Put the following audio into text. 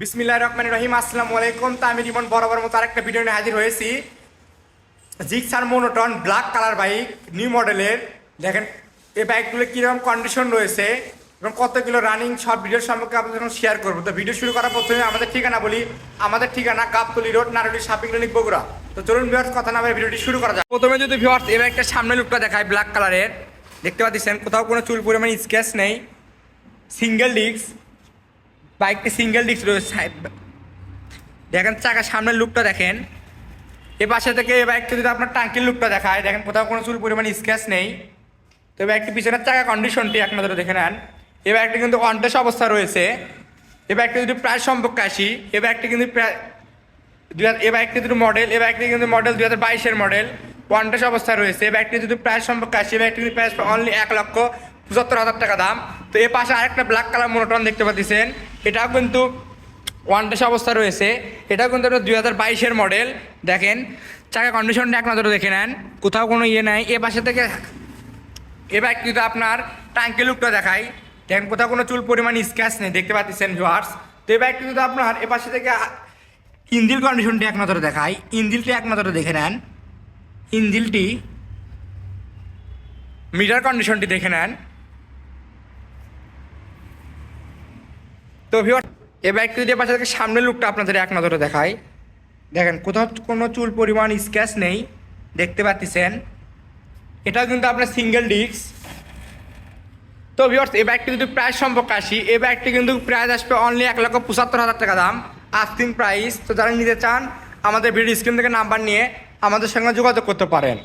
বিসমিল্লাহ রহমান রহিম, আসসালামু আলাইকুম। তা আমি রিমন বরাবর মতো আরেকটা ভিডিও নিয়ে হাজির হয়েছি। Gixxer monotone black colour bike new মডেলের দেখেন, এই বাইকগুলো কীরকম কন্ডিশন রয়েছে এবং কত কিলো রানিং সব ভিডিওর সম্পর্কে আপনাদের সঙ্গে শেয়ার করব। তো ভিডিও শুরু করার প্রথমে আমাদের ঠিকানা বলি। আমাদের ঠিকানা Kaptoli road Naruli shopping clinic Bogura. তো চলুন ভিউয়ার্স কথা না ভিডিওটি শুরু করা যায় প্রথমে যদি ভিউয়ার্স এবার একটা সামনে লুকটা দেখায় ব্ল্যাক কালারের দেখতে পাচ্ছেন, কোথাও কোনো চুল পরিমাণ স্কেচ নেই। সিঙ্গেল ডিস্ক বাইকটি সিঙ্গেল ডিস্ক রয়েছে। দেখেন চাকা সামনের লুকটা দেখেন। এ পাশে থেকে এই বাইকটা যদি আপনার টাঙ্কির লুকটা দেখায়, দেখেন কোথাও কোনো চুল পরিমাণ স্ক্র্যাচ নেই। তো বাইকটি পিছনের চাকা কন্ডিশনটি নজরে দেখে নেন। এই বাইকটি কিন্তু অনটেস অবস্থা রয়েছে। এ বাইকটি যদি প্রায় সম্পর্কে আসি এই বাইকটি কিন্তু প্রায় এই বাইকটি যদি মডেল এই বাইকটি কিন্তু মডেল দুই হাজার বাইশের মডেল ওয়ানটেস অবস্থা রয়েছে। এই বাইকটি যদি প্রায় সম্পর্কে আসি এই বাইকটি কিন্তু প্রাইস অনলি এক লক্ষ পঁচাত্তর হাজার টাকা দাম। তো এ পাশে আরেকটা ব্ল্যাক কালার মোনোটন দেখতে পাচ্ছেন। এটাও কিন্তু ওয়ান ওয়ানটেস অবস্থা রয়েছে। এটাও কিন্তু আপনার দুই হাজার বাইশের মডেল দেখেন, চাকা কন্ডিশনটা এক নজরে দেখে নেন। কোথাও কোনো ইয়ে নাই। এ পাশে থেকে এ বাইকটি যদি আপনার ট্যাঙ্কি লুকটা দেখাই। দেখেন, কোথাও কোনো চুল পরিমাণ স্ক্র্যাচ নেই। দেখতে পাচ্ছেন ভিউয়ার্স তো এই বাইকটি যদি আপনার এ পাশে থেকে ইঞ্জিল কন্ডিশনটি এক নজরে দেখাই। ইঞ্জিলটি এক নজরে দেখে নেন। ইঞ্জিলটি মিটার কন্ডিশনটি দেখে নেন। তো ভিউয়ার এই বাইকটি যদি পাশে থেকে সামনের লুকটা আপনাদের এক নজরে দেখাই। দেখেন, কোথাও কোনো চুল পরিমাণ স্ক্র্যাচ নেই, দেখতে পাচ্ছেন। এটাও কিন্তু আপনার সিঙ্গেল ডিস্ক তো ভিউয়ার্স এ ব্যাগটি কিন্তু প্রাইস সম্পর্কে আসি এ ব্যাগটি কিন্তু প্রাইস আসবে অনলি এক লক্ষ পঁচাত্তর হাজার টাকা দাম আস্তিং প্রাইস তো যারা নিতে চান, আমাদের ভিডিও স্ক্রিন থেকে নাম্বার নিয়ে আমাদের সঙ্গে যোগাযোগ করতে পারেন।